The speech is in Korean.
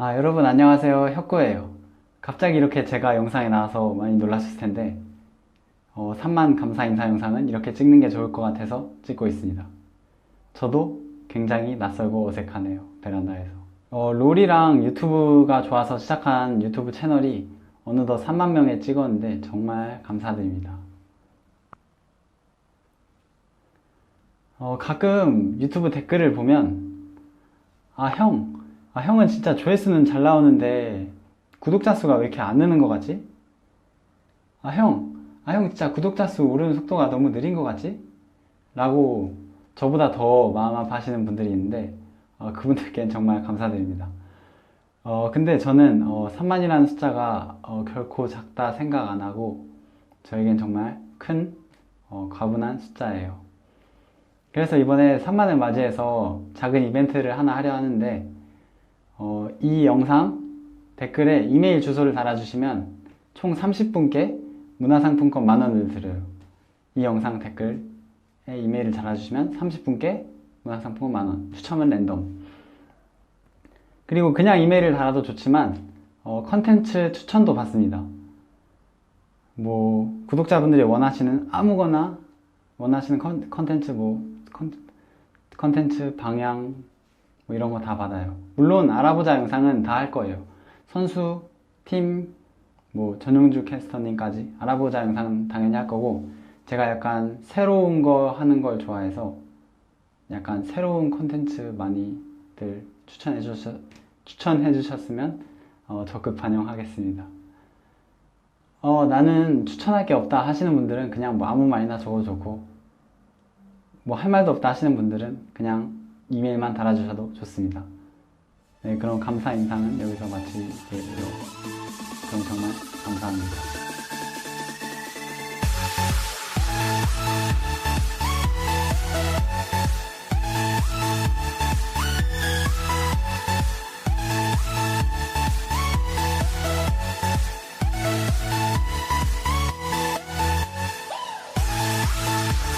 아, 여러분 안녕하세요. 혁구예요. 갑자기 이렇게 제가 영상에 나와서 많이 놀라셨을 텐데, 어, 3만 감사 인사 영상은 이렇게 찍는 게 좋을 것 같아서 찍고 있습니다. 저도 굉장히 낯설고 어색하네요. 베란다에서. 어, 롤이랑 유튜브가 좋아서 시작한 유튜브 채널이 어느덧 3만 명에 찍었는데 정말 감사드립니다. 어, 가끔 유튜브 댓글을 보면, 아, 형, 아, 형은 진짜 조회수는 잘 나오는데 구독자 수가 왜 이렇게 안 느는 것 같지? 아, 형, 아, 형 진짜 구독자 수 오르는 속도가 너무 느린 것 같지? 라고 저보다 더 마음 아파하시는 분들이 있는데, 어, 그분들께는 정말 감사드립니다. 어, 근데 저는 어, 3만이라는 숫자가 어, 결코 작다 생각 안 하고, 저에겐 정말 큰 어, 과분한 숫자예요. 그래서 이번에 3만을 맞이해서 작은 이벤트를 하나 하려 하는데, 어, 이 영상 댓글에 이메일 주소를 달아주시면 총 30분께 문화상품권 만 원을 드려요. 이 영상 댓글에 이메일을 달아주시면 30분께 문화상품권 만 원. 추첨은 랜덤. 그리고 그냥 이메일을 달아도 좋지만 어, 컨텐츠 추천도 받습니다. 뭐 구독자분들이 원하시는 아무거나 원하시는 컨- 컨텐츠 뭐 컨- 컨텐츠 방향 뭐 이런 거 다 받아요. 물론 알아보자 영상은 다 할 거예요. 선수, 팀, 뭐 전용주 캐스터님까지 알아보자 영상은 당연히 할 거고 제가 약간 새로운 거 하는 걸 좋아해서 약간 새로운 콘텐츠 많이들 추천해 주셨 추천해 주셨으면 어, 적극 반영하겠습니다. 어, 나는 추천할 게 없다 하시는 분들은 그냥 뭐 아무 말이나 적어도 좋고 뭐 할 말도 없다 하시는 분들은 그냥 이메일만 달아주셔도 좋습니다. 네, 그럼 감사 인사는 여기서 마치고요. 그럼 정말 감사합니다.